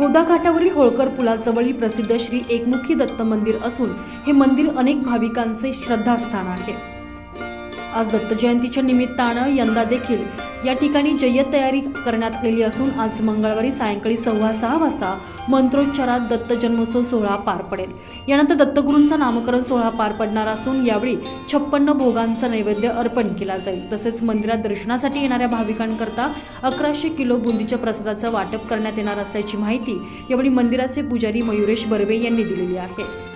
गोदाघाटावरील होळकर पुलाजवळील प्रसिद्ध श्री एकमुखी दत्त मंदिर असून हे मंदिर अनेक भाविकांचे श्रद्धास्थान आहे. आज दत्त जयंतीच्या निमित्तानं यंदा देखील या ठिकाणी जय्यत तयारी करण्यात आलेली असून आज मंगळवारी सायंकाळी सव्वा सहा वाजता मंत्रोच्चारात दत्त जन्मोत्सव सोहळा पार पडेल. यानंतर दत्तगुरूंचा नामकरण सोहळा पार पडणार असून यावेळी छप्पन्न भोगांचा नैवेद्य अर्पण केला जाईल. तसेच मंदिरात दर्शनासाठी येणाऱ्या भाविकांकरता अकराशे किलो बुंदीच्या प्रसादाचं वाटप करण्यात येणार असल्याची माहिती यावेळी मंदिराचे पुजारी मयुरेश बर्वे यांनी दिलेली आहे.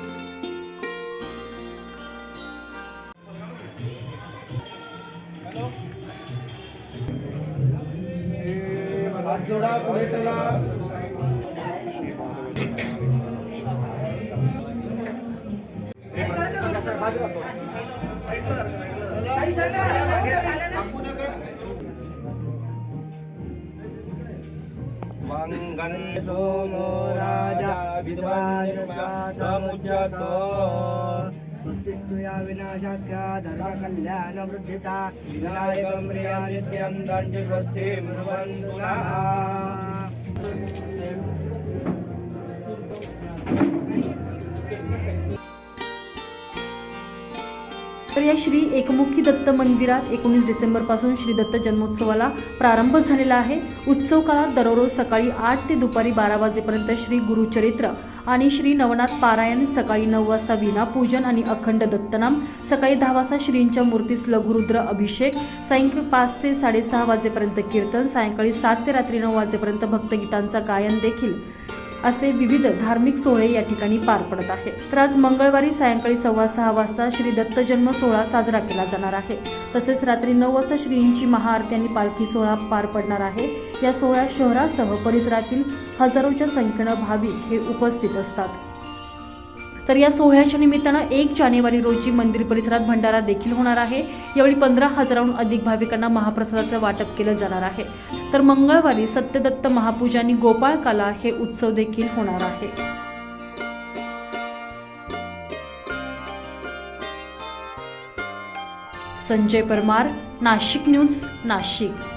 हात जोडा पुढे चला. मंगल सोमो राजा विद्वान स्वस्तित्वया विनाशाख्या धर्मकल्याण वृद्धिता विनायकं प्रियानित्यं दण्डि स्वस्ति मृण्वन्तु तर या श्री एकमुखी दत्त मंदिरात एकोणीस डिसेंबरपासून श्री दत्त जन्मोत्सवाला प्रारंभ झालेला आहे. उत्सव काळात दररोज सकाळी आठ ते दुपारी बारा वाजेपर्यंत श्री गुरुचरित्र आणि श्री नवनाथ पारायण सकाळी नऊ वाजता विना पूजन आणि अखंड दत्तनाम सकाळी दहा वाजता श्रींच्या मूर्तीस लघुरुद्र अभिषेक सायंकाळी पाच ते साडेसहा वाजेपर्यंत कीर्तन सायंकाळी सात ते रात्री नऊ वाजेपर्यंत भक्तगीतांचा गायन देखील असे विविध धार्मिक सोहळे या ठिकाणी पार पडत आहेत. तर आज मंगळवारी सायंकाळी सव्वा सहा वाजता श्री दत्त जन्म सोहळा साजरा केला जाणार आहे. तसेच रात्री नऊ वाजता श्रींची महाआरती आणि पालखी सोहळा पार पडणार आहे. या सोहळ्यात शहरासह परिसरातील हजारोच्या संख्येनं भाविक हे उपस्थित असतात. तर या सोहळ्याच्या निमित्तानं एक जानेवारी रोजी मंदिर परिसरात भंडारा देखील होणार आहे. यावेळी पंधरा हजाराहून अधिक भाविकांना महाप्रसादाचं वाटप केलं जाणार आहे. तर मंगळवारी सत्यदत्त महापूजा आणि गोपाळ कला हे उत्सव देखील होणार आहे. संजय परमार नाशिक न्यूज नाशिक.